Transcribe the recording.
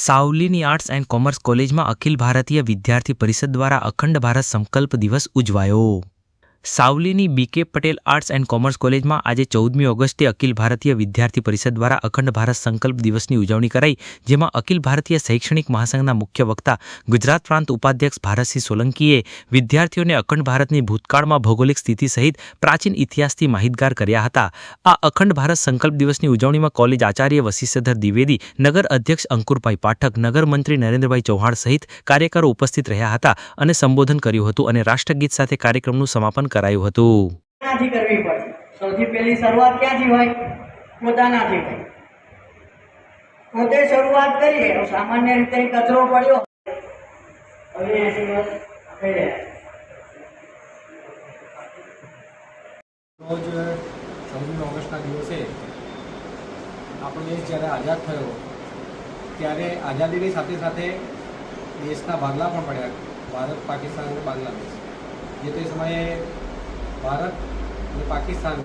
સાવલીની arts and commerce કોલેજમાં અખિલ ભારતીય વિદ્યાર્થી પરિષદ દ્વારા અખંડ ભારત સંકલ્પ દિવસ ઉજવાયો. સાવલીની BK Patel arts and commerce કોલેજમાં આજે ચૌદમી ઓગસ્ટે અખિલ ભારતીય વિદ્યાર્થી પરિષદ દ્વારા અખંડ ભારત સંકલ્પ દિવસની ઉજવણી કરાઈ, જેમાં અખિલ ભારતીય શૈક્ષણિક મહાસંઘના મુખ્ય વક્તા, ગુજરાત પ્રાંત ઉપાધ્યક્ષ ભારતસિંહ સોલંકીએ વિદ્યાર્થીઓને અખંડ ભારતની ભૂતકાળમાં ભૌગોલિક સ્થિતિ સહિત પ્રાચીન ઇતિહાસથી માહિતગાર કર્યા હતા. આ અખંડ ભારત સંકલ્પ દિવસની ઉજવણીમાં કોલેજ આચાર્ય વશિષ્ઠધર દ્વિવેદી, નગર અધ્યક્ષ અંકુરભાઈ પાઠક, નગર મંત્રી નરેન્દ્રભાઈ ચૌહાણ સહિત કાર્યકરો ઉપસ્થિત રહ્યા હતા અને સંબોધન કર્યું હતું અને રાષ્ટ્રગીત સાથે કાર્યક્રમનું સમાપન કરાયું હતું. કરવી પડશે સૌથી પહેલી શરૂઆત ક્યાંથી હોય? પોતાનાથી હોય. પોતે શરૂઆત કરીએ સામાન્ય રીતે કચરો પડ્યો હવે એસી વર્ષ થઈ રહ્યા રોજ છવ્વીસ ઓગસ્ટના દિવસે આપણો દેશ જ્યારે આઝાદ થયો ત્યારે આઝાદીની સાથે સાથે દેશના ભાગલા પણ પડ્યા ભારત પાકિસ્તાન અને બાંગ્લાદેશ. જે તે સમયે ભારત અને પાકિસ્તાન